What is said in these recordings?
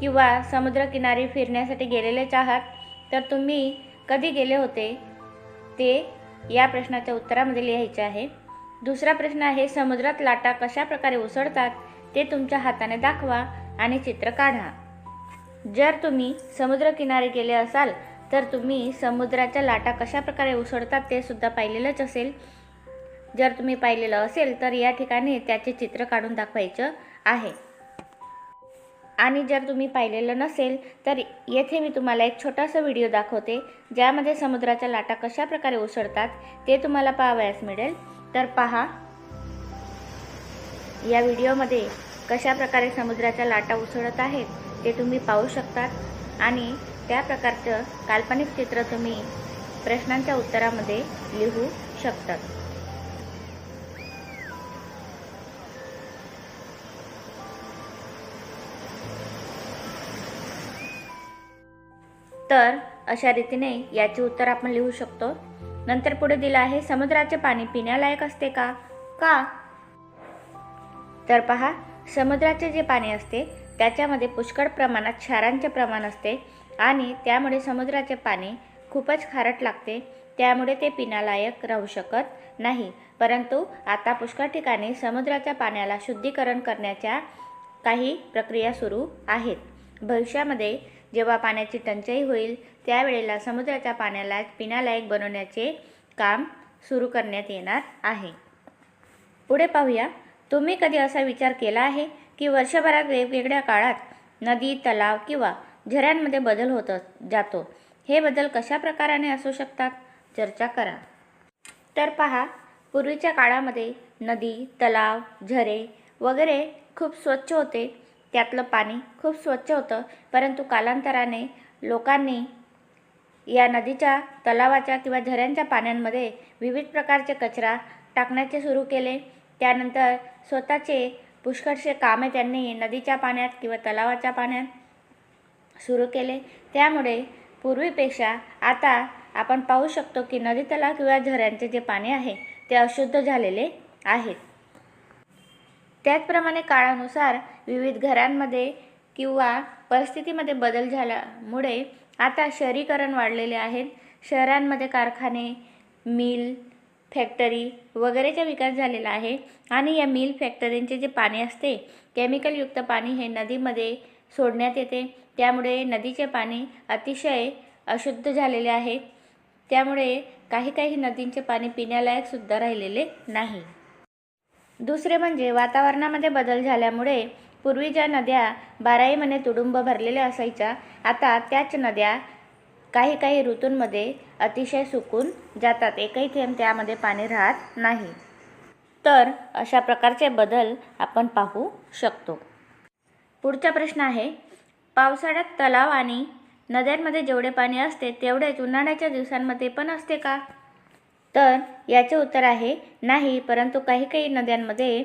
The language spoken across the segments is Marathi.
किंवा समुद्रकिनारी फिरण्यासाठी गेलेलेच आहात तर तुम्ही कधी गेले होते? ते या प्रश्नाच्या उत्तरामध्ये लिहायचे आहे. दुसरा प्रश्न आहे समुद्रात लाटा कशा प्रकारे उसळतात ते तुमच्या हाताने दाखवा आणि चित्र काढा. जर तुम्ही समुद्रकिनारी गेले असाल तर तुम्ही समुद्राच्या लाटा कशा प्रकारे उसळतात ते सुद्धा पाहिलेलंच असेल. जर तुम्ही पाहिलेलं असेल तर या ठिकाणी त्याचे चित्र काढून दाखवायचं आहे. आणि जर तुम्ही पाहिलेलं नसेल तर येथे मी तुम्हाला एक छोटासा व्हिडिओ दाखवते ज्यामध्ये समुद्राच्या लाटा कशा प्रकारे उसळतात ते तुम्हाला पाहावयास मिळेल. तर पहा या व्हिडिओमध्ये कशा प्रकारे समुद्राच्या लाटा उसळत आहेत ते तुम्ही पाहू शकतात. आणि त्या प्रकारचं काल्पनिक चित्र तुम्ही प्रश्नांच्या उत्तरामध्ये लिहू शकतात. तर अशा रीतीने याचे उत्तर आपण लिहू शकतो. नंतर पुढे दिलं आहे समुद्राचे पाणी पिण्यालायक असते का? का? तर पहा समुद्राचे जे पाणी असते त्याच्यामध्ये पुष्कळ प्रमाणात क्षारांचे प्रमाण असते आणि त्यामुळे समुद्राचे पाणी खूपच खारट लागते. त्यामुळे ते पिण्यालायक राहू शकत नाही. परंतु आता पुष्कळ ठिकाणी समुद्राच्या पाण्याला शुद्धीकरण करण्याच्या काही प्रक्रिया सुरू आहेत. भविष्यामध्ये जेव्हा पाण्याची टंचाई होईल त्यावेळेला समुद्राच्या पाण्याला पिण्यालायक बनवण्याचे काम सुरू करण्यात येणार आहे. पुढे पाहूया. तुम्ही कधी असा विचार केला आहे की वर्षभरात वेगवेगळ्या काळात नदी तलाव किंवा झऱ्यांमध्ये बदल होत जातो? हे बदल कशा प्रकाराने असू शकतात? चर्चा करा. तर पहा पूर्वीच्या काळामध्ये नदी तलाव झरे वगैरे खूप स्वच्छ होते. त्यातलं पाणी खूप स्वच्छ होतं परंतु कालांतराने लोकांनी या नदीच्या तलावाच्या किंवा झऱ्यांच्या पाण्यांमध्ये विविध प्रकारचे कचरा टाकण्याचे सुरू केले. त्यानंतर स्वतःचे पुष्कळसे कामे त्यांनी नदीच्या पाण्यात किंवा तलावाच्या पाण्यात सुरू केले. त्यामुळे पूर्वीपेक्षा आता आपण पाहू शकतो की नदी तलाव किंवा झऱ्यांचे जे पाणी आहे ते अशुद्ध झालेले आहेत. त्याचप्रमाणे काळानुसार विविध घरांमध्ये किंवा परिस्थितीमध्ये बदल झाल्यामुळे आता शहरीकरण वाढलेले आहेत शहरांमध्ये कारखाने मिल फॅक्टरी वगैरेचा विकास झालेला आहे आणि या मिल फॅक्टरींचे जे पाणी असते केमिकलयुक्त पाणी हे नदीमध्ये सोडण्यात येते. त्यामुळे नदीचे पाणी अतिशय अशुद्ध झालेले आहे. त्यामुळे काही काही नदींचे पाणी पिण्यालायकसुद्धा राहिलेले नाही. दुसरे म्हणजे वातावरणामध्ये बदल झाल्यामुळे पूर्वी ज्या नद्या बाराही महिने तुडुंब भरलेल्या असायच्या. आता त्याच नद्या काही काही ऋतूंमध्ये अतिशय सुकून जातात. एकही थेंब त्यामध्ये पाणी राहत नाही. तर अशा प्रकारचे बदल आपण पाहू शकतो. पुढचा प्रश्न आहे पावसाळ्यात तलाव आणि नद्यांमध्ये जेवढे पाणी असते तेवढेच उन्हाळ्याच्या दिवसांमध्ये पण असते का? तर याचे उत्तर आहे नाही परंतु काही काही नद्यांमध्ये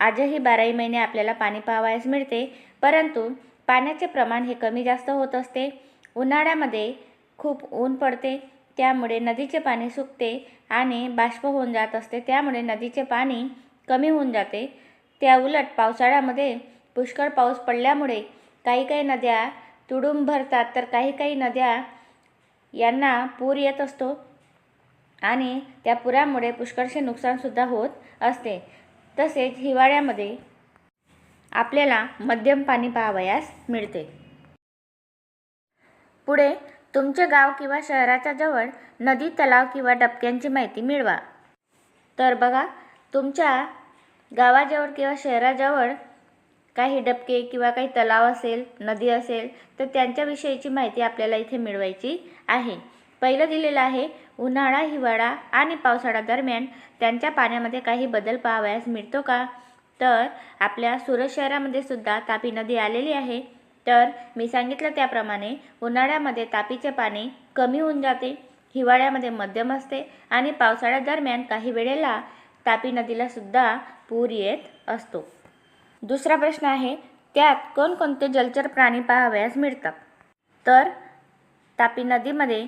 आजही बाराही महिने आपल्याला पाणी पाहावयास मिळते परंतु पाण्याचे प्रमाण हे कमी जास्त होत असते. उन्हाळ्यामध्ये खूप ऊन पडते त्यामुळे नदीचे पाणी सुकते आणि बाष्प होऊन जात असते त्यामुळे नदीचे पाणी कमी होऊन जाते. त्या उलट पावसाळ्यामध्ये पुष्कळ पाऊस पडल्यामुळे काही काही नद्या तुडूंब भरतात तर काही काही नद्या यांना पूर येत असतो. आणि त्या पुरामुळे पुष्कळसे नुकसानसुद्धा होत असते. तसेच हिवाळ्यामध्ये आपल्याला मध्यम पाणी पाहावयास मिळते. पुढे तुमचे गाव किंवा शहराच्या जवळ नदी तलाव किंवा डबक्यांची माहिती मिळवा. तर बघा तुमच्या गावाजवळ किंवा शहराजवळ काही डबके किंवा काही तलाव असेल नदी असेल तर त्यांच्याविषयीची माहिती आपल्याला इथे मिळवायची आहे. पहिलं दिलेलं आहे उन्हाळा हिवाळा आणि पावसाळा दरम्यान त्यांच्या पाण्यामध्ये काही बदल पाहावयास मिळतो का? तर आपल्या सुरत शहरामध्ये सुद्धा तापी नदी आलेली आहे. तर मी सांगितलं त्याप्रमाणे उन्हाळ्यामध्ये तापीचे पाणी कमी होऊन जाते हिवाळ्यामध्ये मध्यम असते आणि पावसाळ्यादरम्यान काही वेळेला तापी नदीला सुद्धा पूर येत असतो. दुसरा प्रश्न आहे त्यात कोणकोणते जलचर प्राणी पाहावयास मिळतात? तर तापी नदीमध्ये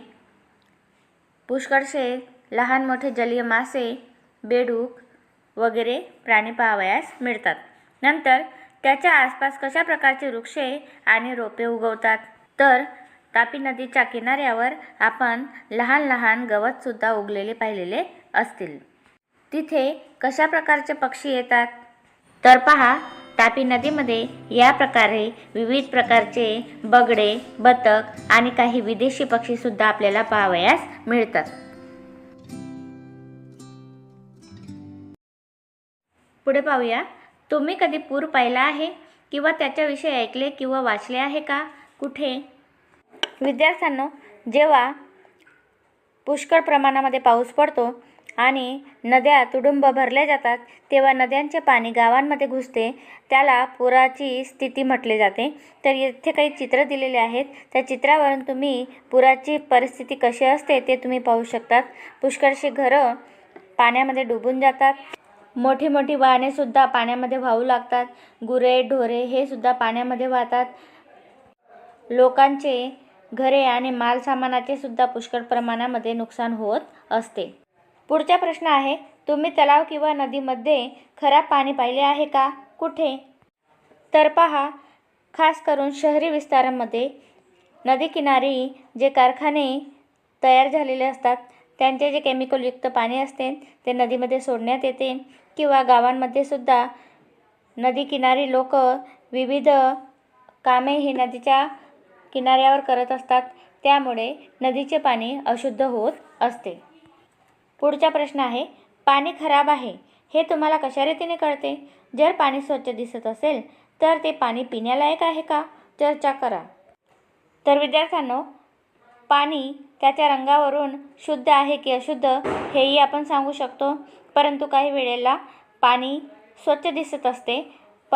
पुष्कळसे लहान मोठे जलीय मासे बेडूक वगैरे प्राणी पाहावयास मिळतात. नंतर त्याच्या आसपास कशा प्रकारचे वृक्षे आणि रोपे उगवतात? तर तापी नदीच्या किनाऱ्यावर आपण लहान लहान गवतसुद्धा उगलेले पाहिलेले असतील. तिथे कशा प्रकारचे पक्षी येतात? तर पहा तापी नदीमध्ये या प्रकारे विविध प्रकारचे बगडे बतक आणि काही विदेशी पक्षीसुद्धा आपल्याला पाहावयास मिळतात. पुढे पाहूया. तुम्ही कधी पूर पाहिला आहे? किंवा त्याच्याविषयी ऐकले किंवा वाचले आहे का? कुठे? विद्यार्थ्यांनो जेव्हा पुष्कळ प्रमाणामध्ये पाऊस पडतो आणि नद्या तुडुंब भरल्या जातात. तेव्हा नद्यांचे पाणी गावांमध्ये घुसते. त्याला पुराची स्थिती म्हटले जाते. तर येथे काही चित्र दिलेले आहेत. त्या चित्रावरून तुम्ही पुराची परिस्थिती कशी असते ते तुम्ही पाहू शकतात. पुष्कळशी घरं पाण्यामध्ये डुबून जातात. मोठी मोठी वाहनेसुद्धा पाण्यामध्ये वाहू लागतात. गुरे ढोरे हे सुद्धा पाण्यामध्ये वाहतात. लोकांचे घरे आणि मालसामानाचे सुद्धा पुष्कळ प्रमाणामध्ये नुकसान होत असते. पुढचा प्रश्न आहे तुम्ही तलाव किंवा नदीमध्ये खराब पाणी पाहिले आहे का? कुठे? तर पहा खास करून शहरी विस्तारामध्ये नदीकिनारी जे कारखाने तयार झालेले असतात त्यांचे जे केमिकलयुक्त पाणी असते ते नदीमध्ये सोडण्यात येते किंवा गावांमध्ये सुद्धा नदीकिनारी लोक विविध कामे ही नदीच्या किनाऱ्यावर करत असतात त्यामुळे नदीचे पाणी अशुद्ध होत असते. पुढचा प्रश्न आहे पाणी खराब आहे हे तुम्हाला कशा रीतीने कळते? जर पाणी स्वच्छ दिसत असेल तर ते पाणी पिण्यालायक आहे का? चर्चा करा. तर विद्यार्थ्यांनो पाणी त्याच्या रंगावरून शुद्ध आहे की अशुद्ध हेही आपण सांगू शकतो. परंतु काही वेळेला पाणी स्वच्छ दिसत असते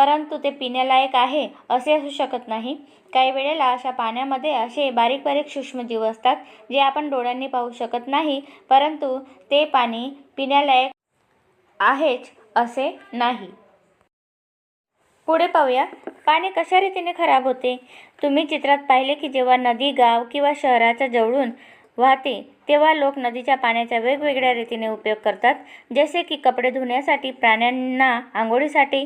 परंतु ते पिण्यालायक आहे असे असू शकत नाही. काही वेळेला अशा पाण्यामध्ये असे बारीक बारीक सूक्ष्मजीव असतात जे आपण डोळ्यांनी पाहू शकत नाही परंतु ते पाणी पिण्यालायक आहेच असे नाही. पुढे पाहूया. पाणी कशा रीतीने खराब होते? तुम्ही चित्रात पाहिले की जेव्हा नदी गाव किंवा शहराच्या जवळून वाहते तेव्हा लोक नदीच्या पाण्याचा वेगवेगळ्या रीतीने उपयोग करतात. जसे की कपडे धुण्यासाठी प्राण्यांना आंघोळीसाठी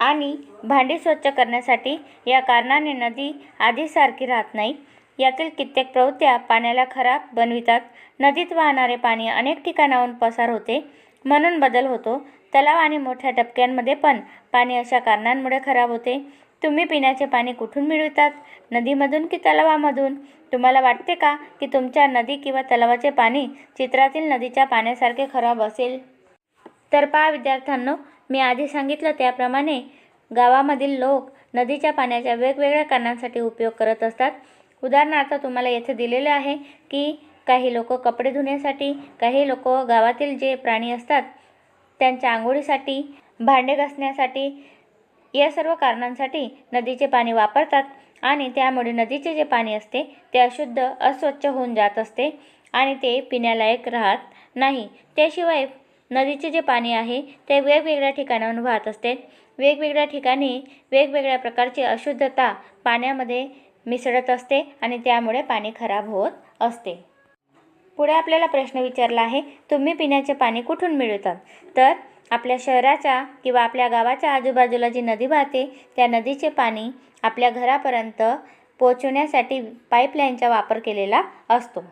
आणि भांडी स्वच्छ करण्यासाठी या कारणाने नदी आधीसारखी राहत नाही. यातील कित्येक प्रवृत्त्या पाण्याला खराब बनवितात. नदीत वाहणारे पाणी अनेक ठिकाणाहून पसार होते. म्हणून बदल होतो. तलाव आणि मोठ्या टपक्यांमध्ये पण पाणी अशा कारणांमुळे खराब होते. तुम्ही पिण्याचे पाणी कुठून मिळवितात? नदीमधून की तलावामधून? तुम्हाला वाटते का की तुमच्या नदी किंवा तलावाचे पाणी चित्रातील नदीच्या पाण्यासारखे खराब असेल? तर पहा विद्यार्थ्यांनो मी आधी सांगितलं त्याप्रमाणे गावामधील लोक नदीच्या पाण्याच्या वेगवेगळ्या कारणांसाठी उपयोग करत असतात. उदाहरणार्थ तुम्हाला येथे दिलेलं आहे की काही लोक कपडे धुण्यासाठी काही लोक गावातील जे प्राणी असतात त्यांच्या आंघोळीसाठी भांडे घासण्यासाठी या सर्व कारणांसाठी नदीचे पाणी वापरतात आणि त्यामुळे नदीचे जे पाणी असते ते अशुद्ध अस्वच्छ होऊन जात असते आणि ते पिण्यालायक राहत नाही. त्याशिवाय नदीचे जे पाणी आहे ते वेगवेगळ्या ठिकाणाहून वाहत असते. वेगवेगळ्या ठिकाणी वेगवेगळ्या प्रकारची अशुद्धता पाण्यामध्ये मिसळत असते आणि त्यामुळे पाणी खराब होत असते. पुढे आपल्याला प्रश्न विचारला आहे तुम्ही पिण्याचे पाणी कुठून मिळवतात तर आपल्या शहराच्या किंवा आपल्या गावाच्या आजूबाजूला जी नदी वाहते त्या नदीचे पाणी आपल्या घरापर्यंत पोहोचवण्यासाठी पाईपलाईनचा वापर केलेला असतो.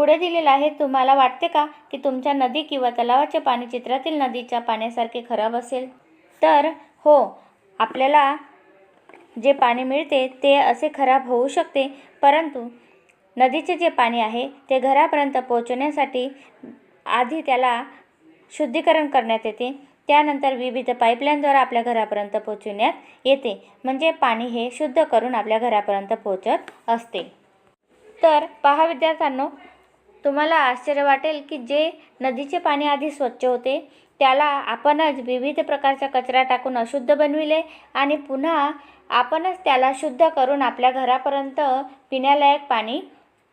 पुढे दिलेलं आहे तुम्हाला वाटते का की तुमच्या नदी किंवा तलावाचे पाणी चित्रातील नदीच्या पाण्यासारखे खराब असेल? तर हो आपल्याला जे पाणी मिळते ते असे खराब होऊ शकते परंतु नदीचे जे पाणी आहे ते घरापर्यंत पोहोचवण्यासाठी आधी त्याला शुद्धीकरण करण्यात येते. त्यानंतर विविध पाईपलाईनद्वारा आपल्या घरापर्यंत पोहोचवण्यात येते. म्हणजे पाणी हे शुद्ध करून आपल्या घरापर्यंत पोहोचत असते. तर पहा विद्यार्थ्यांनो तुम्हाला आश्चर्य वाटेल की जे नदीचे पाणी आधी स्वच्छ होते त्याला आपणच विविध प्रकारचा कचरा टाकून अशुद्ध बनविले आणि पुन्हा आपणच त्याला शुद्ध करून आपल्या घरापर्यंत पिण्यालायक पाणी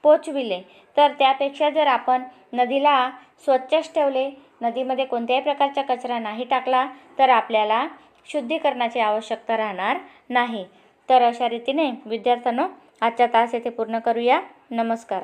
पोचविले. तर त्यापेक्षा जर आपण नदीला स्वच्छच ठेवले नदीमध्ये कोणत्याही प्रकारचा कचरा नाही टाकला तर आपल्याला शुद्धीकरणाची आवश्यकता राहणार नाही. तर अशा रीतीने विद्यार्थ्यांनो आजचा तास येथे पूर्ण करूया. नमस्कार.